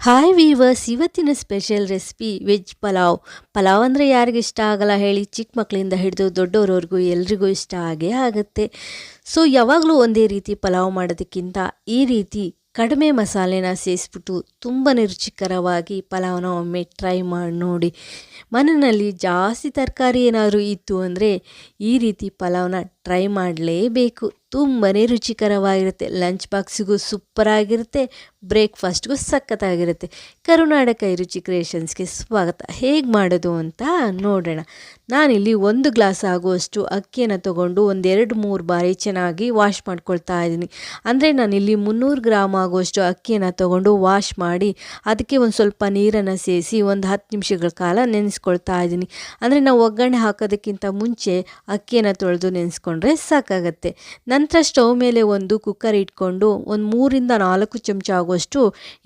Hi viewers ಇವತ್ತಿನ special recipe veg pulao pulao ಅಂದರೆ ಯಾರಿಗೆ ಇಷ್ಟ ಆಗಲ್ಲ ಹೇಳಿ ಚಿಕ್ಕ ಮಕ್ಕಳಿಂದ ಹಿಡಿದು ದೊಡ್ಡವರವರೆಗೂ ಎಲ್ರಿಗೂ ಇಷ್ಟ ಆಗೇ ಆಗುತ್ತೆ. ಸೊ ಯಾವಾಗಲೂ ಒಂದೇ ರೀತಿ ಪಲಾವ್ ಮಾಡೋದಕ್ಕಿಂತ ಈ ರೀತಿ ಕಡಿಮೆ ಮಸಾಲೆನ ಸೇರಿಸ್ಬಿಟ್ಟು ತುಂಬಾ ರುಚಿಕರವಾಗಿ ಪಲಾವ್ನ ಒಮ್ಮೆ ಟ್ರೈ ಮಾಡಿ ನೋಡಿ. ಮನೆಯಲ್ಲಿ ಜಾಸ್ತಿ ತರಕಾರಿ ಏನಾದರೂ ಇತ್ತು ಅಂದರೆ ಈ ರೀತಿ ಪಲಾವ್ನ ಟ್ರೈ ಮಾಡಲೇಬೇಕು. ತುಂಬಾ ರುಚಿಕರವಾಗಿರುತ್ತೆ. ಲಂಚ್ ಬಾಕ್ಸಿಗೂ ಸೂಪರಾಗಿರುತ್ತೆ. ಬ್ರೇಕ್ಫಾಸ್ಟ್ಗೂ ಸಖತ್ತಾಗಿರುತ್ತೆ. ಕರುನಾಡಕ ರುಚಿ ಕ್ರಿಯೇಷನ್ಸ್ಗೆ ಸ್ವಾಗತ. ಹೇಗೆ ಮಾಡೋದು ಅಂತ ನೋಡೋಣ. ನಾನಿಲ್ಲಿ ಒಂದು ಗ್ಲಾಸ್ ಆಗುವಷ್ಟು ಅಕ್ಕಿಯನ್ನು ತೊಗೊಂಡು ಒಂದೆರಡು ಮೂರು ಬಾರಿ ಚೆನ್ನಾಗಿ ವಾಶ್ ಮಾಡ್ಕೊಳ್ತಾ ಇದ್ದೀನಿ. ಅಂದರೆ ನಾನಿಲ್ಲಿ ಮುನ್ನೂರು ಗ್ರಾಮ್ ಆಗುವಷ್ಟು ಅಕ್ಕಿಯನ್ನು ತೊಗೊಂಡು ವಾಶ್ ಮಾಡಿ ಅದಕ್ಕೆ ಒಂದು ಸ್ವಲ್ಪ ನೀರನ್ನು ಸೇರಿಸಿ ಒಂದು ಹತ್ತು ನಿಮಿಷಗಳ ಕಾಲ ನೆನೆಸ್ಕೊಳ್ತಾ ಇದ್ದೀನಿ. ಅಂದರೆ ನಾವು ಒಗ್ಗರಣೆ ಹಾಕೋದಕ್ಕಿಂತ ಮುಂಚೆ ಅಕ್ಕಿಯನ್ನು ತೊಳೆದು ನೆನೆಸ್ಕೊಂಡ್ರೆ ಸಾಕಾಗತ್ತೆ. ನಂತರ ಸ್ಟವ್ ಮೇಲೆ ಒಂದು ಕುಕ್ಕರ್ ಇಟ್ಕೊಂಡು ಒಂದು ಮೂರಿಂದ ನಾಲ್ಕು ಚಮಚ ಆಗುವಷ್ಟು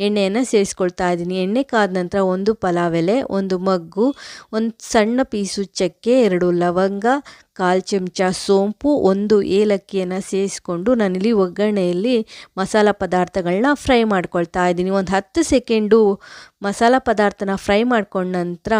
ಎಣ್ಣೆಯನ್ನು ಸೇರಿಸ್ಕೊಳ್ತಾ ಇದ್ದೀನಿ. ಎಣ್ಣೆ ಕಾದ ನಂತರ ಒಂದು ಪಲಾವ್ ಎಲೆ, ಒಂದು ಮಗ್ಗು, ಒಂದು ಸಣ್ಣ ಪೀಸು ಚಕ್ಕೆ, ಎರಡು ಲವಂಗ ಕಾಲು ಚಮಚ ಸೋಂಪು ಒಂದು ಏಲಕ್ಕಿಯನ್ನು ಸೇರಿಸ್ಕೊಂಡು ನಾನಿಲ್ಲಿ ಒಗ್ಗರಣೆಯಲ್ಲಿ ಮಸಾಲ ಪದಾರ್ಥಗಳನ್ನ ಫ್ರೈ ಮಾಡ್ಕೊಳ್ತಾ ಇದ್ದೀನಿ. ಒಂದು ಹತ್ತು ಸೆಕೆಂಡು ಮಸಾಲ ಪದಾರ್ಥನ ಫ್ರೈ ಮಾಡ್ಕೊಂಡ ನಂತರ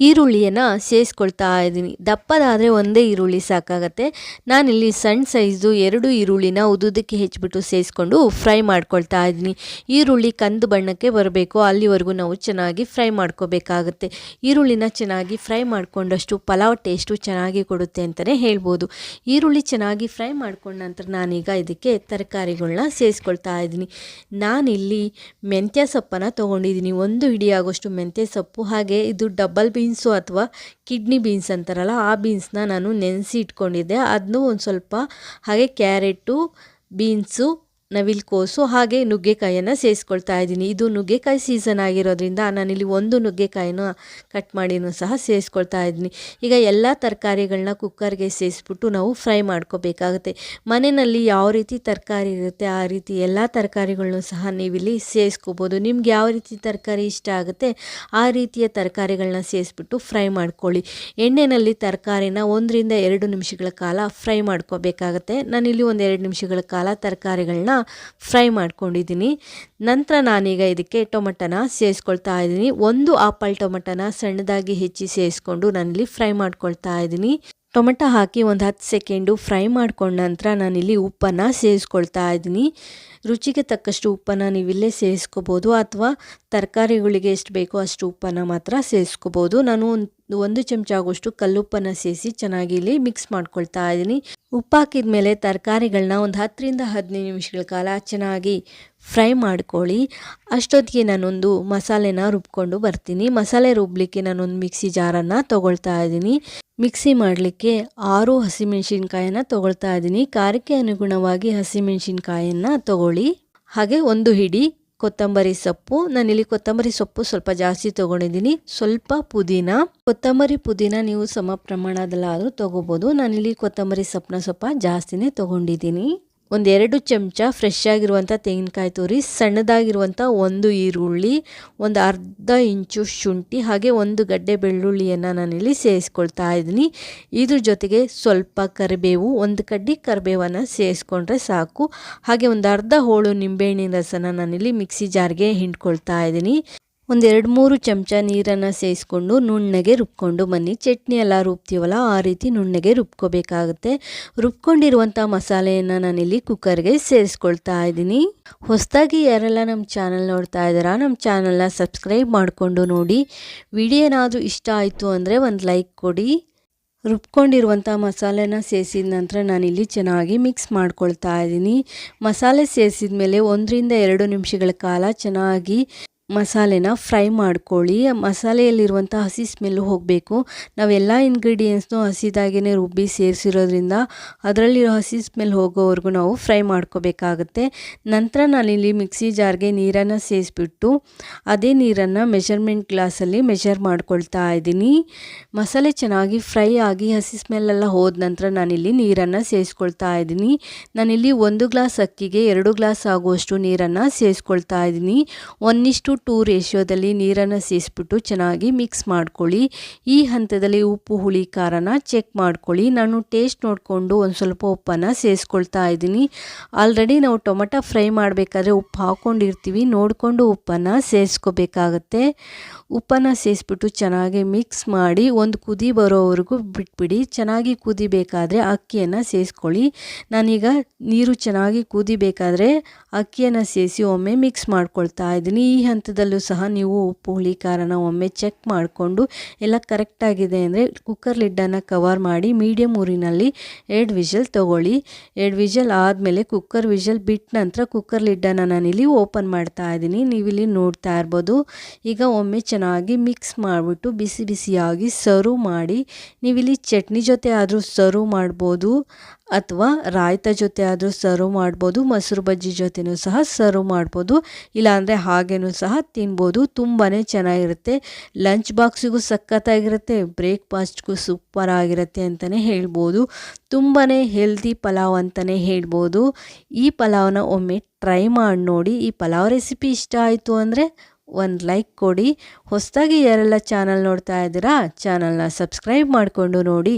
ಈರುಳ್ಳಿಯನ್ನು ಸೇರಿಸ್ಕೊಳ್ತಾ ಇದ್ದೀನಿ. ದಪ್ಪದಾದರೆ ಒಂದೇ ಈರುಳ್ಳಿ ಸಾಕಾಗತ್ತೆ. ನಾನಿಲ್ಲಿ ಸಣ್ಣ ಸೈಜು ಎರಡು ಈರುಳ್ಳಿನ ಉದುದಕ್ಕೆ ಹೆಚ್ಚಿಬಿಟ್ಟು ಸೇರಿಸ್ಕೊಂಡು ಫ್ರೈ ಮಾಡ್ಕೊಳ್ತಾ ಇದ್ದೀನಿ. ಈರುಳ್ಳಿ ಕಂದು ಬಣ್ಣಕ್ಕೆ ಬರಬೇಕು. ಅಲ್ಲಿವರೆಗೂ ನಾವು ಚೆನ್ನಾಗಿ ಫ್ರೈ ಮಾಡ್ಕೋಬೇಕಾಗತ್ತೆ. ಈರುಳ್ಳಿನ ಚೆನ್ನಾಗಿ ಫ್ರೈ ಮಾಡಿಕೊಂಡಷ್ಟು ಪಲಾವ್ ಟೇಸ್ಟು ಚೆನ್ನಾಗಿ ಕೊಡುತ್ತೆ ಅಂತಲೇ ಹೇಳ್ಬೋದು. ಈರುಳ್ಳಿ ಚೆನ್ನಾಗಿ ಫ್ರೈ ಮಾಡ್ಕೊಂಡ ನಂತರ ನಾನೀಗ ಇದಕ್ಕೆ ತರಕಾರಿಗಳನ್ನ ಸೇರಿಸ್ಕೊಳ್ತಾ ಇದ್ದೀನಿ. ನಾನಿಲ್ಲಿ ಮೆಂತ್ಯ ಸೊಪ್ಪನ್ನು ತೊಗೊಂಡಿದ್ದೀನಿ. ಒಂದು ಹಿಡಿಯಾಗೋಷ್ಟು ಮೆಂತ್ಯ ಸೊಪ್ಪು, ಹಾಗೆ ಇದು ಡಬಲ್ ಬೀನ್ಸು ಅಥವಾ ಕಿಡ್ನಿ ಬೀನ್ಸ್ ಅಂತಾರಲ್ಲ, ಆ ಬೀನ್ಸ್ನ ನಾನು ನೆನೆಸಿ ಇಟ್ಕೊಂಡಿದ್ದೆ. ಅದನ್ನು ಒಂದು ಸ್ವಲ್ಪ ಹಾಗೆ ಕ್ಯಾರೆಟು, ಬೀನ್ಸು ನವಿಲ್ಕೋಸು ಹಾಗೆ ನುಗ್ಗೆಕಾಯನ್ನು ಸೇರಿಸ್ಕೊಳ್ತಾ ಇದ್ದೀನಿ. ಇದು ನುಗ್ಗೆಕಾಯಿ ಸೀಸನ್ ಆಗಿರೋದ್ರಿಂದ ನಾನಿಲ್ಲಿ ಒಂದು ನುಗ್ಗೆಕಾಯಿನ ಕಟ್ ಮಾಡಿನೂ ಸಹ ಸೇರಿಸ್ಕೊಳ್ತಾ ಇದ್ದೀನಿ. ಈಗ ಎಲ್ಲ ತರಕಾರಿಗಳನ್ನ ಕುಕ್ಕರ್ಗೆ ಸೇರಿಸ್ಬಿಟ್ಟು ನಾವು ಫ್ರೈ ಮಾಡ್ಕೋಬೇಕಾಗುತ್ತೆ. ಮನೆಯಲ್ಲಿ ಯಾವ ರೀತಿ ತರಕಾರಿ ಇರುತ್ತೆ, ಆ ರೀತಿ ಎಲ್ಲ ತರಕಾರಿಗಳನ್ನೂ ಸಹ ನೀವಿಲ್ಲಿ ಸೇರಿಸ್ಕೋಬೋದು ನಿಮ್ಗೆ ಯಾವ ರೀತಿ ತರಕಾರಿ ಇಷ್ಟ ಆಗುತ್ತೆ, ಆ ರೀತಿಯ ತರಕಾರಿಗಳನ್ನ ಸೇರಿಸ್ಬಿಟ್ಟು ಫ್ರೈ ಮಾಡ್ಕೊಳ್ಳಿ. ಎಣ್ಣೆಯಲ್ಲಿ ತರಕಾರಿನ ಒಂದರಿಂದ ಎರಡು ನಿಮಿಷಗಳ ಕಾಲ ಫ್ರೈ ಮಾಡ್ಕೋಬೇಕಾಗತ್ತೆ. ನಾನಿಲ್ಲಿ ಒಂದು ಎರಡು ನಿಮಿಷಗಳ ಕಾಲ ತರಕಾರಿಗಳನ್ನ ಫ್ರೈ ಮಾಡ್ಕೊಂಡಿದ್ದೀನಿ. ನಂತರ ನಾನೀಗ ಇದಕ್ಕೆ ಟೊಮಟನ ಸೇರಿಸ್ಕೊಳ್ತಾ ಇದ್ದೀನಿ. ಒಂದು ಆಪಲ್ ಟೊಮಟನ ಸಣ್ಣದಾಗಿ ಹೆಚ್ಚಿ ಸೇರಿಸ್ಕೊಂಡು ನಾನಿಲ್ಲಿ ಫ್ರೈ ಮಾಡ್ಕೊಳ್ತಾ ಇದ್ದೀನಿ. ಟೊಮೆಟೊ ಹಾಕಿ ಒಂದು ಹತ್ತು ಸೆಕೆಂಡು ಫ್ರೈ ಮಾಡ್ಕೊಂಡ ನಂತರ ನಾನಿಲ್ಲಿ ಉಪ್ಪನ್ನು ಸೇರಿಸ್ಕೊಳ್ತಾ ಇದ್ದೀನಿ. ರುಚಿಗೆ ತಕ್ಕಷ್ಟು ಉಪ್ಪನ್ನು ನೀವಿಲ್ಲೇ ಸೇರಿಸ್ಕೋಬೋದು ಅಥವಾ ತರಕಾರಿಗಳಿಗೆ ಎಷ್ಟು ಬೇಕೋ ಅಷ್ಟು ಉಪ್ಪನ್ನು ಮಾತ್ರ ಸೇರಿಸ್ಕೋಬೋದು. ನಾನು ಒಂದು ಒಂದು ಚಮಚ ಆಗೋಷ್ಟು ಕಲ್ಲುಪ್ಪನ್ನು ಸೇರಿಸಿ ಚೆನ್ನಾಗಿ ಇಲ್ಲಿ ಮಿಕ್ಸ್ ಮಾಡ್ಕೊಳ್ತಾ ಇದ್ದೀನಿ. ಉಪ್ಪು ಹಾಕಿದ ಮೇಲೆ ತರಕಾರಿಗಳನ್ನ ಒಂದು ಹತ್ತರಿಂದ ಹದಿನೈದು ನಿಮಿಷಗಳ ಕಾಲ ಚೆನ್ನಾಗಿ ಫ್ರೈ ಮಾಡ್ಕೊಳ್ಳಿ. ಅಷ್ಟೊತ್ತಿಗೆ ನಾನೊಂದು ಮಸಾಲೆನ ರುಬ್ಕೊಂಡು ಬರ್ತೀನಿ. ಮಸಾಲೆ ರುಬ್ಬಲಿಕ್ಕೆ ನಾನೊಂದು ಮಿಕ್ಸಿ ಜಾರನ್ನು ತೊಗೊಳ್ತಾ ಇದ್ದೀನಿ. ಮಿಕ್ಸಿ ಮಾಡಲಿಕ್ಕೆ ಆರು ಹಸಿಮೆಣ್ಸಿನ್ಕಾಯನ್ನು ತೊಗೊಳ್ತಾ ಇದ್ದೀನಿ. ಖಾರಕ್ಕೆ ಅನುಗುಣವಾಗಿ ಹಸಿಮೆಣಸಿನ್ಕಾಯನ್ನು ತೊಗೊಳ್ಳಿ. ಹಾಗೆ ಒಂದು ಹಿಡಿ ಕೊತ್ತಂಬರಿ ಸೊಪ್ಪು. ನಾನಿಲ್ಲಿ ಕೊತ್ತಂಬರಿ ಸೊಪ್ಪು ಸ್ವಲ್ಪ ಜಾಸ್ತಿ ತೊಗೊಂಡಿದ್ದೀನಿ. ಸ್ವಲ್ಪ ಪುದೀನ. ಕೊತ್ತಂಬರಿ ಪುದೀನ ನೀವು ಸಮ ಪ್ರಮಾಣದಲ್ಲಾದರೂ ತೊಗೋಬೋದು. ನಾನಿಲ್ಲಿ ಕೊತ್ತಂಬರಿ ಸೊಪ್ಪನ್ನ ಸ್ವಲ್ಪ ಜಾಸ್ತಿನೇ ತೊಗೊಂಡಿದ್ದೀನಿ. ಒಂದೆರಡು ಚಮಚ ಫ್ರೆಶ್ ಆಗಿರುವಂಥ ತೆಂಗಿನಕಾಯಿ ತುರಿ ಸಣ್ಣದಾಗಿರುವಂಥ ಒಂದು ಈರುಳ್ಳಿ, ಒಂದು ಅರ್ಧ ಇಂಚು ಶುಂಠಿ, ಹಾಗೆ ಒಂದು ಗಡ್ಡೆ ಬೆಳ್ಳುಳ್ಳಿಯನ್ನು ನಾನಿಲ್ಲಿ ಸೇರಿಸ್ಕೊಳ್ತಾ ಇದ್ದೀನಿ. ಇದ್ರ ಜೊತೆಗೆ ಸ್ವಲ್ಪ ಕರಿಬೇವು, ಒಂದು ಕಡ್ಡಿ ಕರಿಬೇವನ್ನು ಸೇರಿಸ್ಕೊಂಡ್ರೆ ಸಾಕು. ಹಾಗೆ ಒಂದು ಅರ್ಧ ಹೋಳು ನಿಂಬೆಹಣ್ಣಿನ ರಸನ ನಾನಿಲ್ಲಿ ಮಿಕ್ಸಿ ಜಾರ್ಗೆ ಹಿಂಡ್ಕೊಳ್ತಾ ಇದ್ದೀನಿ. ಒಂದು ಎರಡು ಮೂರು ಚಮಚ ನೀರನ್ನು ಸೇರಿಸ್ಕೊಂಡು ನುಣ್ಣಗೆ ರುಬ್ಕೊಂಡು ಬನ್ನಿ. ಚಟ್ನಿ ಎಲ್ಲ ರುಬ್ತೀವಲ್ಲ, ಆ ರೀತಿ ನುಣ್ಣಗೆ ರುಬ್ಕೋಬೇಕಾಗುತ್ತೆ. ರುಬ್ಕೊಂಡಿರುವಂಥ ಮಸಾಲೆಯನ್ನು ನಾನಿಲ್ಲಿ ಕುಕ್ಕರ್ಗೆ ಸೇರಿಸ್ಕೊಳ್ತಾ ಇದ್ದೀನಿ. ಹೊಸದಾಗಿ ಯಾರೆಲ್ಲ ನಮ್ಮ ಚಾನಲ್ ನೋಡ್ತಾ ಇದ್ದಾರಾ, ನಮ್ಮ ಚಾನಲ್ನ ಸಬ್ಸ್ಕ್ರೈಬ್ ಮಾಡಿಕೊಂಡು ನೋಡಿ. ವಿಡಿಯೋ ಏನಾದರೂ ಇಷ್ಟ ಆಯಿತು ಅಂದರೆ ಒಂದು ಲೈಕ್ ಕೊಡಿ. ರುಬ್ಕೊಂಡಿರುವಂಥ ಮಸಾಲೆನ ಸೇರಿಸಿದ ನಂತರ ನಾನಿಲ್ಲಿ ಚೆನ್ನಾಗಿ ಮಿಕ್ಸ್ ಮಾಡ್ಕೊಳ್ತಾ ಇದ್ದೀನಿ. ಮಸಾಲೆ ಸೇರಿಸಿದ ಮೇಲೆ ಒಂದರಿಂದ ಎರಡು ನಿಮಿಷಗಳ ಕಾಲ ಚೆನ್ನಾಗಿ ಮಸಾಲೆನ ಫ್ರೈ ಮಾಡ್ಕೊಳ್ಳಿ. ಮಸಾಲೆಯಲ್ಲಿರುವಂಥ ಹಸಿ ಸ್ಮೆಲ್ಲು ಹೋಗಬೇಕು. ನಾವೆಲ್ಲ ಇಂಗ್ರೀಡಿಯೆಂಟ್ಸ್ನು ಹಸಿದಾಗೇ ರುಬ್ಬಿ ಸೇರಿಸಿರೋದ್ರಿಂದ ಅದರಲ್ಲಿರೋ ಹಸಿ ಸ್ಮೆಲ್ ಹೋಗೋವರೆಗೂ ನಾವು ಫ್ರೈ ಮಾಡ್ಕೋಬೇಕಾಗತ್ತೆ. ನಂತರ ನಾನಿಲ್ಲಿ ಮಿಕ್ಸಿ ಜಾರ್ಗೆ ನೀರನ್ನು ಸೇರಿಸ್ಬಿಟ್ಟು ಅದೇ ನೀರನ್ನು ಮೆಷರ್ಮೆಂಟ್ ಗ್ಲಾಸಲ್ಲಿ ಮೆಷರ್ ಮಾಡ್ಕೊಳ್ತಾ ಇದ್ದೀನಿ. ಮಸಾಲೆ ಚೆನ್ನಾಗಿ ಫ್ರೈ ಆಗಿ ಹಸಿ ಸ್ಮೆಲ್ಲೆಲ್ಲ ಹೋದ ನಂತರ ನಾನಿಲ್ಲಿ ನೀರನ್ನು ಸೇರಿಸ್ಕೊಳ್ತಾ ಇದ್ದೀನಿ. ನಾನಿಲ್ಲಿ ಒಂದು ಗ್ಲಾಸ್ ಅಕ್ಕಿಗೆ ಎರಡು ಗ್ಲಾಸ್ ಆಗುವಷ್ಟು ನೀರನ್ನು ಸೇರಿಸ್ಕೊಳ್ತಾ ಇದ್ದೀನಿ. ಒಂದಿಷ್ಟು ಟೂ ರೇಷಿಯೋದಲ್ಲಿ ನೀರನ್ನು ಸೇರಿಸ್ಬಿಟ್ಟು ಚೆನ್ನಾಗಿ ಮಿಕ್ಸ್ ಮಾಡ್ಕೊಳ್ಳಿ. ಈ ಹಂತದಲ್ಲಿ ಉಪ್ಪು, ಹುಳಿ, ಖಾರನ ಚೆಕ್ ಮಾಡ್ಕೊಳ್ಳಿ. ನಾನು ಟೇಸ್ಟ್ ನೋಡಿಕೊಂಡು ಒಂದು ಸ್ವಲ್ಪ ಉಪ್ಪನ್ನು ಸೇರಿಸ್ಕೊಳ್ತಾ ಇದ್ದೀನಿ. ಆಲ್ರೆಡಿ ನಾವು ಟೊಮೆಟೊ ಫ್ರೈ ಮಾಡಬೇಕಾದ್ರೆ ಉಪ್ಪು ಹಾಕ್ಕೊಂಡಿರ್ತೀವಿ. ನೋಡಿಕೊಂಡು ಉಪ್ಪನ್ನು ಸೇರಿಸ್ಕೋಬೇಕಾಗತ್ತೆ ಉಪ್ಪನ್ನು ಸೇರಿಸ್ಬಿಟ್ಟು ಚೆನ್ನಾಗಿ ಮಿಕ್ಸ್ ಮಾಡಿ ಒಂದು ಕುದಿ ಬರೋವರೆಗೂ ಬಿಟ್ಬಿಡಿ. ಚೆನ್ನಾಗಿ ಕುದಿಬೇಕಾದ್ರೆ ಅಕ್ಕಿಯನ್ನು ಸೇರಿಸ್ಕೊಳ್ಳಿ ನಾನೀಗ ನೀರು ಚೆನ್ನಾಗಿ ಕುದಿಬೇಕಾದ್ರೆ ಅಕ್ಕಿಯನ್ನು ಸೇರಿಸಿ ಒಮ್ಮೆ ಮಿಕ್ಸ್ ಮಾಡ್ಕೊಳ್ತಾ ಇದ್ದೀನಿ. ಈ ಹಂತದಲ್ಲೂ ಸಹ ನೀವು ಉಪ್ಪು ಹುಳಿ ಖಾರನ ಒಮ್ಮೆ ಚೆಕ್ ಮಾಡಿಕೊಂಡು ಎಲ್ಲ ಕರೆಕ್ಟಾಗಿದೆ ಅಂದರೆ ಕುಕ್ಕರ್ ಲಿಡ್ಡನ್ನು ಕವರ್ ಮಾಡಿ ಮೀಡಿಯಮ್ ಊರಿನಲ್ಲಿ ಎರಡು ವಿಷಲ್ ತೊಗೊಳ್ಳಿ. ಎರಡು ವಿಷಲ್ ಆದಮೇಲೆ ಕುಕ್ಕರ್ ವಿಷಲ್ ಬಿಟ್ಟ ನಂತರ ಕುಕ್ಕರ್ ಲಿಡ್ಡನ್ನು ನಾನಿಲ್ಲಿ ಓಪನ್ ಮಾಡ್ತಾ ಇದ್ದೀನಿ. ನೀವಿಲ್ಲಿ ನೋಡ್ತಾ ಇರ್ಬೋದು. ಈಗ ಒಮ್ಮೆ ಚೆನ್ನಾಗಿ ಮಿಕ್ಸ್ ಮಾಡಿಬಿಟ್ಟು ಬಿಸಿ ಬಿಸಿಯಾಗಿ ಸರ್ವ್ ಮಾಡಿ, ನೀವಿಲ್ಲಿ ಚಟ್ನಿ ಜೊತೆ ಆದರೂ ಸರ್ವ್ ಮಾಡ್ಬೋದು ಅಥವಾ ರಾಯ್ತ ಜೊತೆ ಆದರೂ ಸರ್ವ್ ಮಾಡ್ಬೋದು, ಮೊಸರು ಬಜ್ಜಿ ಜೊತೆನೂ ಸಹ ಸರ್ವ್ ಮಾಡ್ಬೋದು. ಇಲ್ಲಾಂದರೆ ಹಾಗೇನೂ ಸಹ ತಿನ್ಬೋದು ತುಂಬಾ ಚೆನ್ನಾಗಿರುತ್ತೆ. ಲಂಚ್ ಬಾಕ್ಸಿಗೂ ಸಖತ್ತಾಗಿರುತ್ತೆ, ಬ್ರೇಕ್ಫಾಸ್ಟ್ಗೂ ಸೂಪರ್ ಆಗಿರುತ್ತೆ ಅಂತಲೇ ಹೇಳ್ಬೋದು. ತುಂಬಾ ಹೆಲ್ದಿ ಪಲಾವ್ ಅಂತಲೇ ಹೇಳ್ಬೋದು. ಈ ಪಲಾವ್ನ ಒಮ್ಮೆ ಟ್ರೈ ಮಾಡಿ ನೋಡಿ. ಈ ಪಲಾವ್ ರೆಸಿಪಿ ಇಷ್ಟ ಆಯಿತು ಅಂದರೆ ಒಂದು ಲೈಕ್ ಕೊಡಿ. ಹೊಸದಾಗಿ ಯಾರೆಲ್ಲ ಚಾನಲ್ ನೋಡ್ತಾ ಇದ್ದೀರಾ, ಚಾನಲ್ನ ಸಬ್ಸ್ಕ್ರೈಬ್ ಮಾಡಿಕೊಂಡು ನೋಡಿ.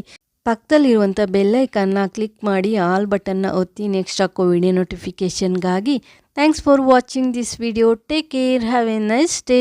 ಪಕ್ಕದಲ್ಲಿರುವಂಥ ಬೆಲ್ಲೈಕನ್ನ ಕ್ಲಿಕ್ ಮಾಡಿ ಆಲ್ ಬಟನ್ನ ಒತ್ತಿ ನೆಕ್ಸ್ಟ್ ಹಾಕೋ video ನೋಟಿಫಿಕೇಷನ್ಗಾಗಿ thanks for watching this video take care have a nice day